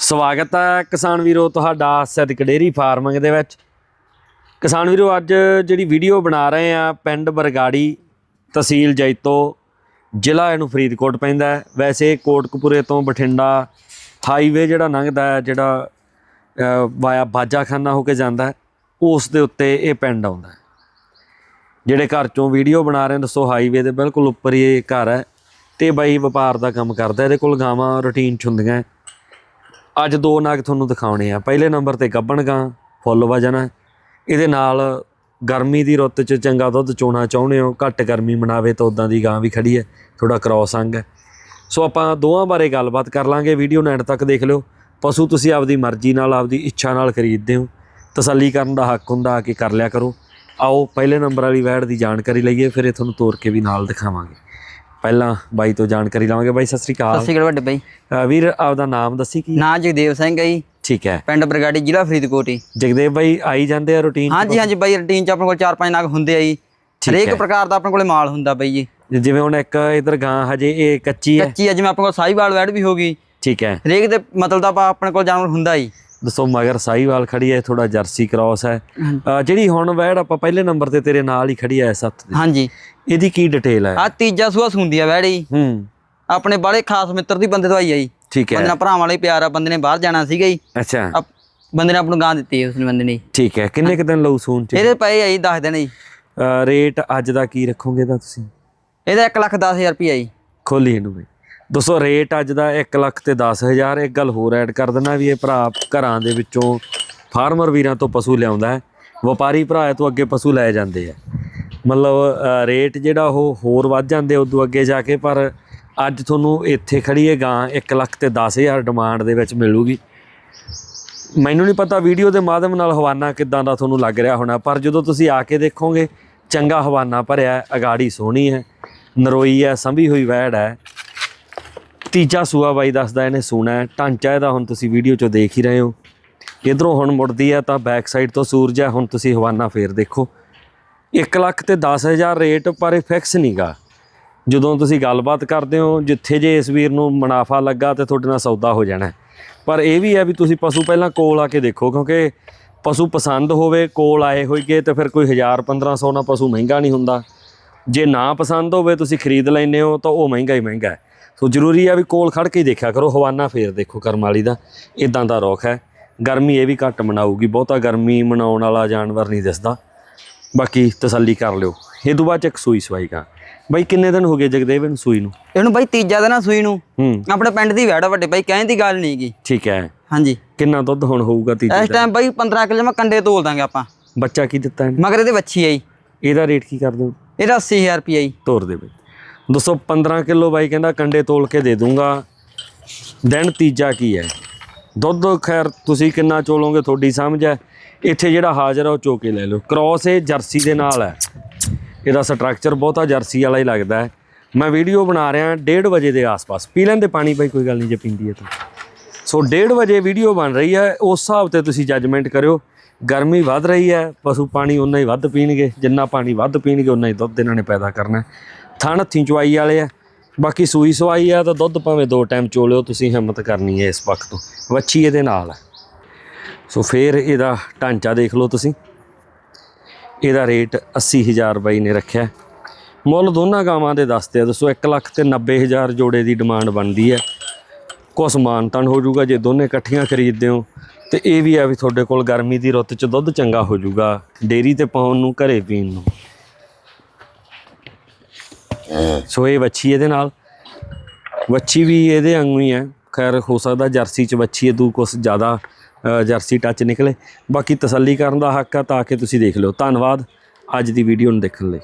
ਸਵਾਗਤ ਹੈ ਕਿਸਾਨ ਵੀਰੋ, ਤੁਹਾਡਾ ਸਦਕ ਡੇਰੀ ਫਾਰਮਿੰਗ ਦੇ ਵਿੱਚ। ਕਿਸਾਨ ਵੀਰੋ, ਅੱਜ ਜਿਹੜੀ ਵੀਡੀਓ ਬਣਾ ਰਹੇ ਆ ਪਿੰਡ ਬਰਗਾੜੀ ਤਹਿਸੀਲ ਜੈਤੋ, ਜ਼ਿਲ੍ਹਾ ਇਹਨੂੰ ਫਰੀਦਕੋਟ ਪੈਂਦਾ ਵੈਸੇ ਕੋਟਕਪੂਰੇ ਤੋਂ ਬਠਿੰਡਾ ਹਾਈਵੇ ਜਿਹੜਾ ਲੰਘਦਾ ਹੈ, ਜਿਹੜਾ ਵਾਇਆ ਬਾਜਾਖਾਨਾ ਹੋ ਕੇ ਜਾਂਦਾ ਉਸ ਦੇ ਉੱਤੇ ਇਹ ਪਿੰਡ ਆਉਂਦਾ ਜਿਹੜੇ ਘਰ ਚੋਂ ਵੀਡੀਓ ਬਣਾ ਰਹੇ ਦੱਸੋ ਹਾਈਵੇ ਦੇ ਬਿਲਕੁਲ ਉੱਪਰ ਹੀ ਇਹ ਘਰ ਹੈ। ਤੇ ਬਾਈ ਵਪਾਰ ਦਾ ਕੰਮ ਕਰਦਾ, ਇਹਦੇ ਕੋਲ ਗਾਵਾਂ ਰੂਟੀਨ ਚ ਹੁੰਦੀਆਂ ਅੱਜ ਦੋ ਨਾਗ ਤੁਹਾਨੂੰ ਦਿਖਾਉਣੇ ਆ। ਪਹਿਲੇ ਨੰਬਰ ਤੇ ਗੱਬਣ ਗਾਂ, ਫੁੱਲ ਵਜਣਾ ਇਹਦੇ ਨਾਲ ਗਰਮੀ ਦੀ ਰੁੱਤ 'ਚ ਚੰਗਾ ਦੁੱਧ ਚੋਣਾ ਚਾਹੁੰਦੇ ਹੋ, ਘੱਟ ਗਰਮੀ ਮਨਾਵੇ ਤਾਂ ਉਦਾਂ ਦੀ ਗਾਂ ਵੀ ਖੜੀ ਹੈ ਥੋੜਾ ਕ੍ਰੋਸ ਅੰਗ ਹੈ। ਸੋ ਆਪਾਂ ਦੋਵਾਂ ਬਾਰੇ ਗੱਲਬਾਤ ਕਰ ਲਾਂਗੇ ਵੀਡੀਓ ਨੂੰ ਐਂਡ ਤੱਕ ਦੇਖ ਲਿਓ। ਪਸ਼ੂ ਤੁਸੀਂ ਆਪਦੀ ਮਰਜ਼ੀ ਨਾਲ, ਆਪਦੀ ਇੱਛਾ ਨਾਲ ਖਰੀਦਦੇ ਹੋ। ਤਸੱਲੀ ਕਰਨ ਦਾ ਹੱਕ ਹੁੰਦਾ, ਆ ਕੇ ਕਰ ਲਿਆ ਕਰੋ। ਆਓ, ਪਹਿਲੇ ਨੰਬਰ ਵਾਲੀ ਵੈੜ ਦੀ ਜਾਣਕਾਰੀ ਲਈਏ, ਫਿਰ ਇਹ ਤੁਹਾਨੂੰ ਤੋਰ ਕੇ ਵੀ ਨਾਲ ਦਿਖਾਵਾਂਗੇ। ਪਹਿਲਾਂ ਬਾਈ ਤੋਂ ਜਾਣਕਾਰੀ ਲਵਾਂਗੇ ਬਾਈ ਸਤਿ ਸ੍ਰੀ ਸਤਿ ਅਕਾਲ ਸ਼੍ਰੀ ਅਕਾਲ ਵੱਡੇ ਬਾਈ। ਵੀਰ ਆਪਦਾ ਨਾਮ ਦੱਸੀ ਕੀ? ਨਾਂ ਜਗਦੇਵ ਸਿੰਘ ਹੈ ਜੀ। ਠੀਕ ਹੈ। ਪਿੰਡ ਬਰਗਾੜੀ ਜ਼ਿਲ੍ਹਾ ਫਰੀਦਕੋਟ ਹੀ ਜਗਦੇਵ ਬਾਈ ਆਈ ਜਾਂਦੇ ਆ ਰੂਟੀਨ ਹਾਂਜੀ ਹਾਂਜੀ ਬਾਈ ਰੂਟੀਨ ਚ ਆਪਣੇ ਕੋਲ ਚਾਰ ਪੰਜ ਨਗ ਹੁੰਦੇ ਆ ਜੀ। ਹਰੇਕ ਹੈ। ਪ੍ਰਕਾਰ ਦਾ ਆਪਣੇ ਕੋਲੇ ਮਾਲ ਹੁੰਦਾ ਬਾਈ ਜੀ। ਜਿਵੇਂ ਹੁਣ ਇੱਕ ਇਧਰ ਗਾਂ ਹਜੇ ਇਹ ਕੱਚੀ ਹੈ। ਕੱਚੀ ਆ ਜਿਵੇਂ ਆਪਣੇ ਕੋਲ ਸਾਈਵਾਲ ਵੈੜ ਵੀ ਹੋ ਗਈ। ਠੀਕ ਹੈ। ਹਰੇਕ ਦੇ ਮਤਲਬ ਦਾ ਆਪਾਂ ਆਪਣੇ ਕੋਲ ਜਾਨਵਰ ਹੁੰਦਾ ਜੀ। ਦੱਸੋ ਮਗਰ ਸਾਈਵਾਲ ਖੜੀ ਹੈ ਥੋੜਾ ਜਰਸੀ ਕ੍ਰਾਸ ਹੈ। ਜਿਹੜੀ ਹੁਣ ਵੈੜ ਆਪਾਂ ਪਹਿਲੇ ਨੰਬਰ ਤੇ ਤੇਰੇ ਨਾਲ ਹੀ ਖੜੀ ਹੈ ਸੱਤ ਦੀ। ਹਾਂਜੀ। ਇਹਦੀ ਕੀ ਡਿਟੇਲ ਹੈ? ਆ ਤੀਜਾ ਸੂਆ ਸੁੰਦੀ ਆ ਵੈੜ ਹੂੰ। ਆਪਣੇ ਬਾਲੇ ਖਾਸ ਮਿੱਤਰ ਦੀ ਬੰਦੇ ਤੋਂ ਆਈ ਆ ਜੀ। ਠੀਕ ਬੰਦੇ ਹੈ ਨਾਲ ਭਰਾਵਾਂ ਵਾਲੇ ਪਿਆਰ ਆ ਬੰਦੇ ਨੇ ਬਾਹਰ ਜਾਣਾ ਸੀਗਾ ਜੀ। ਅੱਛਾ। ਬੰਦੇ ਨੇ ਆਪ ਨੂੰ ਗਾਂ ਦਿੱਤੀ ਉਸ ਬੰਦੇ ਨੇ। ਠੀਕ ਹੈ। ਕਿੰਨੇ ਕੁ ਦਿਨ ਲਊ ਸੂਨ ਚ? ਇਹਦੇ ਪਏ ਆ ਜੀ ਦੱਸ ਦੇਣ ਜੀ। ਅ, ਰੇਟ ਅੱਜ ਦਾ ਕੀ ਰੱਖੋਗੇ ਤਾਂ ਤੁਸੀਂ? ਇਹਦਾ 1 ਲੱਖ 10000 ਰੁਪਈਆ ਜੀ। ਖੋਲੀ ਇਹਨੂੰ ਬਈ ਦੋਸਤੋ ਰੇਟ ਅੱਜ ਦਾ 1 ਲੱਖ ਤੇ 10000 ਇੱਕ ਗੱਲ ਹੋਰ ਐਡ ਕਰ ਦਿੰਦਾ ਵੀ ਇਹ ਭਰਾ ਘਰਾਂ ਦੇ ਵਿੱਚੋਂ ਫਾਰਮਰ ਵੀਰਾਂ ਤੋਂ ਪਸ਼ੂ ਲਿਆਉਂਦਾ ਹੈ। ਵਪਾਰੀ ਭਰਾ ਤੋਂ ਅੱਗੇ ਪਸ਼ੂ ਲੈ ਜਾਂਦੇ ਆ। ਮਤਲਬ ਰੇਟ ਜਿਹੜਾ ਉਹ ਹੋਰ ਵੱਧ ਜਾਂਦੇ ਉਦੋਂ ਅੱਗੇ ਜਾ ਕੇ, ਪਰ ਅੱਜ ਤੁਹਾਨੂੰ ਇੱਥੇ ਖੜੀ ਹੈ ਗਾਂ 1 ਲੱਖ ਤੇ 10000 ਡਿਮਾਂਡ ਦੇ ਵਿੱਚ ਮਿਲੂਗੀ। ਮੈਨੂੰ ਨਹੀਂ ਪਤਾ ਵੀਡੀਓ ਦੇ ਮਾਧਿਅਮ ਨਾਲ ਹਵਾਨਾ ਕਿੱਦਾਂ ਦਾ ਤੁਹਾਨੂੰ ਲੱਗ ਰਿਹਾ ਹੋਣਾ, ਪਰ ਜਦੋਂ ਤੁਸੀਂ ਆ ਕੇ ਦੇਖੋਗੇ, ਚੰਗਾ ਹਵਾਨਾ ਭਰਿਆ, ਅਗਾੜੀ ਸੋਹਣੀ ਹੈ, ਨਰੋਈ ਹੈ, ਸੰਭੀ ਹੋਈ ਵੈੜ ਹੈ। ਤੀਜਾ ਸੂਆ ਬਾਈ ਦੱਸਦਾ ਇਹਨੇ ਸੋਨਾ ਹੈ। ਢਾਂਚਾ ਇਹਦਾ ਹੁਣ ਤੁਸੀਂ ਵੀਡੀਓ 'ਚੋਂ ਦੇਖ ਹੀ ਰਹੇ ਹੋ। ਇਧਰੋਂ ਹੁਣ ਮੁੜਦੀ ਹੈ ਤਾਂ ਬੈਕ ਸਾਈਡ ਤੋਂ ਸੂਰਜ ਹੈ। ਹੁਣ ਤੁਸੀਂ ਹਵਾਨਾ ਫੇਰ ਦੇਖੋ। 1 ਲੱਖ ਤੇ 10000 ਰੇਟ, ਪਰ ਇਹ ਫਿਕਸ ਨਹੀਂਗਾ ਜਦੋਂ ਤੁਸੀਂ ਗੱਲਬਾਤ ਕਰਦੇ ਹੋ, ਜਿੱਥੇ ਜੇ ਇਸ ਵੀਰ ਨੂੰ ਮੁਨਾਫਾ ਲੱਗਾ ਤੇ ਤੁਹਾਡੇ ਨਾਲ ਸੌਦਾ ਹੋ ਜਾਣਾ ਪਰ ਇਹ ਵੀ ਹੈ ਵੀ ਤੁਸੀਂ ਪਸ਼ੂ ਪਹਿਲਾਂ ਕੋਲ ਆ ਕੇ ਦੇਖੋ, ਕਿਉਂਕਿ ਪਸ਼ੂ ਪਸੰਦ ਹੋਵੇ, ਕੋਲ ਆਏ ਹੋਈਏ ਤੇ ਫਿਰ ਕੋਈ 1000 1500 ਨਾਲ ਪਸ਼ੂ ਮਹਿੰਗਾ ਨਹੀਂ ਹੁੰਦਾ। ਜੇ ਨਾ ਪਸੰਦ ਹੋਵੇ, ਤੁਸੀਂ ਖਰੀਦ ਲੈਂਦੇ ਹੋ, ਤਾਂ ਉਹ ਮਹਿੰਗਾ ਹੀ ਮਹਿੰਗਾ ਹੈ। ਸੋ ਜ਼ਰੂਰੀ ਹੈ ਵੀ ਕੋਲ ਖੜ ਕੇ ਦੇਖਿਆ ਕਰੋ ਹਵਾਨਾ ਫੇਰ ਦੇਖੋ ਕਰਮ ਵਾਲੀ ਦਾ ਇਦਾਂ ਦਾ ਰੁੱਖ ਹੈ। ਗਰਮੀ ਇਹ ਵੀ ਘੱਟ ਮਨਾਊਗੀ ਬਹੁਤਾ ਗਰਮੀ ਮਨਾਉਣ ਵਾਲਾ ਜਾਨਵਰ ਨਹੀਂ ਦਿਸਦਾ। ਬਾਕੀ ਤਸੱਲੀ ਕਰ ਲਿਓ। ਇਹ ਤੋਂ ਬਾਅਦ ਚ ਇੱਕ ਸੂਈ ਸਵਾਈ ਕਾ ਬਾਈ ਕਿੰਨੇ ਦਿਨ ਹੋ ਗਏ ਜਗਦੇਵ ਨੂੰ ਸੂਈ ਨੂੰ? ਇਹਨੂੰ ਬਾਈ ਤੀਜਾ ਦਿਨ ਆ ਸੂਈ ਨੂੰ। ਆਪਣੇ ਪਿੰਡ ਦੀ ਵੈੜ ਆ ਵੱਡੇ ਬਾਈ ਕਹਿਣ ਦੀ ਗੱਲ ਨਹੀਂ ਗੀ ਠੀਕ ਹੈ। ਹਾਂਜੀ। ਕਿੰਨਾ ਦੁੱਧ ਹੁਣ ਹੋਊਗਾ ਤੀਜੇ ਇਸ ਟਾਈਮ ਬਾਈ 15 ਕਿਲੋ ਮੈਂ ਕੰਡੇ ਤੋਲ ਦਾਂਗੇ ਆਪਾਂ। ਬੱਚਾ ਕੀ ਦਿੱਤਾ ਇਹਨੇ? ਮਗਰ ਇਹਦੇ ਵੱਛੀ ਆਈ। ਇਹਦਾ ਰੇਟ ਕੀ ਕਰਦੇ ਹੋ? ਇਹਦਾ 80000 ਰੁਪਈਆ ਜੀ। ਤੋਰ ਦੇ ਬਈ। ਦੋਸਤੋ 15 ਕਿਲੋ ਬਾਈ ਕਹਿੰਦਾ ਕੰਡੇ ਤੋਲ ਕੇ ਦੇ ਦੂੰਗਾ। ਦਿਨ ਤੀਜਾ ਕੀ ਹੈ? ਦੁੱਧ ਖੈਰ ਤੁਸੀਂ ਕਿੰਨਾ ਚੋਲੋਗੇ ਤੁਹਾਡੀ ਸਮਝ ਹੈ। ਇੱਥੇ ਜਿਹੜਾ ਹਾਜ਼ਰ ਹੈ ਉਹ ਚੋ ਕੇ ਲੈ ਲਓ। ਕ੍ਰੋਸ ਇਹ ਜਰਸੀ ਦੇ ਨਾਲ ਹੈ। ਇਹਦਾ ਸਟਰਕਚਰ ਬਹੁਤਾ ਜਰਸੀ ਵਾਲਾ ਹੀ ਲੱਗਦਾ ਹੈ। ਮੈਂ ਵੀਡੀਓ ਬਣਾ ਰਿਹਾ 1:30 ਵਜੇ ਦੇ ਆਸ-ਪਾਸ। ਪੀ ਲੈਂਦੇ ਪਾਣੀ ਭਾਈ ਕੋਈ ਗੱਲ ਨਹੀਂ ਜੇ ਪੀਂਦੀ ਹੈ ਤਾਂ। ਸੋ 1:30 ਵਜੇ ਵੀਡੀਓ ਬਣ ਰਹੀ ਹੈ। ਉਸ ਹਿਸਾਬ ਤੇ ਤੁਸੀਂ ਜੱਜਮੈਂਟ ਕਰਿਓ। ਗਰਮੀ ਵੱਧ ਰਹੀ ਹੈ। ਪਸ਼ੂ ਪਾਣੀ ਉਨਾ ਹੀ ਵੱਧ ਪੀਣਗੇ। ਜਿੰਨਾ ਪਾਣੀ ਵੱਧ ਪੀਣਗੇ ਉਨਾ ਹੀ ਦੁੱਧ ਇਹਨਾਂ ਨੇ ਪੈਦਾ ਕਰਨਾ ਥਣ ਹੱਥੀਂ ਚਵਾਈ ਵਾਲੇ ਆ। ਬਾਕੀ ਸੂਈ ਸਵਾਈ ਆ ਤਾਂ ਦੁੱਧ ਭਾਵੇਂ ਦੋ ਟਾਈਮ ਚੋਲਿਓ ਤੁਸੀਂ ਹਿੰਮਤ ਕਰਨੀ ਹੈ ਇਸ ਵਕਤ ਤੋਂ। ਵੱਛੀ ਇਹਦੇ ਨਾਲ ਸੋ ਫੇਰ ਇਹਦਾ ਢਾਂਚਾ ਦੇਖ ਲਓ ਤੁਸੀਂ। ਇਹਦਾ ਰੇਟ 80000 ਬਾਈ ਨੇ ਰੱਖਿਆ। ਮੁੱਲ ਦੋਨਾਂ ਗਾਵਾਂ ਦੇ ਦੱਸਦੇ ਆ। ਦੱਸੋ 1 ਲੱਖ ਤੇ 90000 ਜੋੜੇ ਦੀ ਡਿਮਾਂਡ ਬਣਦੀ ਹੈ। ਕੁਛ ਮਾਨਤਨ ਹੋ ਜਾਊਗਾ ਜੇ ਦੋਨੇ ਇਕੱਠੀਆਂ ਖਰੀਦਦੇ ਹੋ। ਤੇ ਇਹ ਵੀ ਆ ਵੀ ਤੁਹਾਡੇ ਕੋਲ ਗਰਮੀ ਦੀ ਰੁੱਤ 'ਚ ਦੁੱਧ ਚੰਗਾ ਹੋ ਜਾਊਗਾ। ਡੇਰੀ ਤੇ ਪਾਉਣ ਨੂੰ, ਘਰੇ ਪੀਣ ਨੂੰ। ਸੋ ਇਹ ਵੱਛੀ ਇਹਦੇ ਨਾਲ। ਵੱਛੀ ਵੀ ਇਹਦੇ ਵਾਂਗੂ ਹੀ ਹੈ। ਖੈਰ, ਹੋ ਸਕਦਾ ਜਰਸੀ 'ਚ ਵੱਛੀ ਇਹ ਦੂ ਕੁਛ ਜ਼ਿਆਦਾ ਜਰਸੀ ਟੱਚ ਨਿਕਲੇ। ਬਾਕੀ ਤਸੱਲੀ ਕਰਨ ਦਾ ਹੱਕ ਆ, ਤਾਂ ਕਿ ਤੁਸੀਂ ਦੇਖ ਲਿਓ। ਧੰਨਵਾਦ। ਅੱਜ ਦੀ ਵੀਡੀਓ ਨੂੰ ਦੇਖਣ ਲਈ।